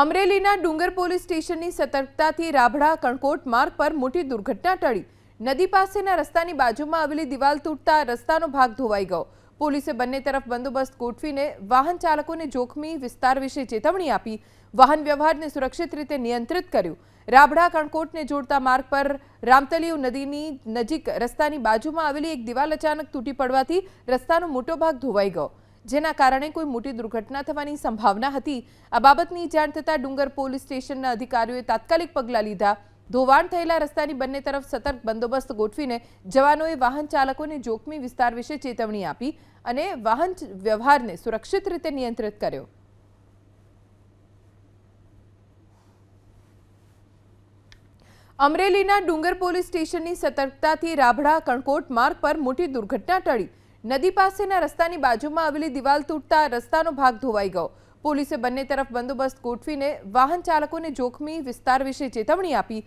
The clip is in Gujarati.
અમરેલીના ડુંગર પોલીસ સ્ટેશનની સતર્કતાથી રાભડા કણકોટ માર્ગ પર મોટી દુર્ઘટના ટળી. નદી પાસેના રસ્તાની બાજુમાં આવેલી દિવાલ તૂટતા રસ્તાનો ભાગ ધોવાઈ ગયો. પોલીસે બંને તરફ બંદોબસ્ત ગોઠવીને વાહન ચાલકોને જોખમી વિસ્તાર વિશે ચેતવણી આપી, વાહન વ્યવહારને સુરક્ષિત રીતે નિયંત્રિત કર્યું. રાભડા કણકોટને જોડતા માર્ગ પર રામતલીવ નદીની નજીક રસ્તાની બાજુમાં આવેલી એક દિવાલ અચાનક તૂટી પડવાથી રસ્તાનો મોટો ભાગ ધોવાઈ ગયો. જેના કારણે કોઈ મોટી દુર્ઘટના થવાની સંભાવના હતી. આ બાબતની જાણ થતાં ડુંગર પોલીસ સ્ટેશનના અધિકારીઓએ તાત્કાલિક પગલાં લીધા. ધોવાણ થયેલા રસ્તાની બંને તરફ સતર્ક બંદોબસ્ત ગોઠવીને જવાનોએ વાહન ચાલકોને જોખમી વિસ્તાર વિશે ચેતવણી આપી અને વાહન વ્યવહારને સુરક્ષિત રીતે નિયંત્રિત કર્યો. અમરેલીના ડુંગર પોલીસ સ્ટેશનની સતર્કતાથી રાભડા કણકોટ માર્ગ પર મોટી દુર્ઘટના ટળી. નદી પાસેના રસ્તાની બાજુમાં આવેલી દિવાલ તૂટતા રસ્તાનો ભાગ ધોવાઈ ગયો. પોલીસે બંને તરફ બંદોબસ્ત ગોઠવીને વાહન ચાલકોને જોખમી વિસ્તાર વિશે ચેતવણી આપી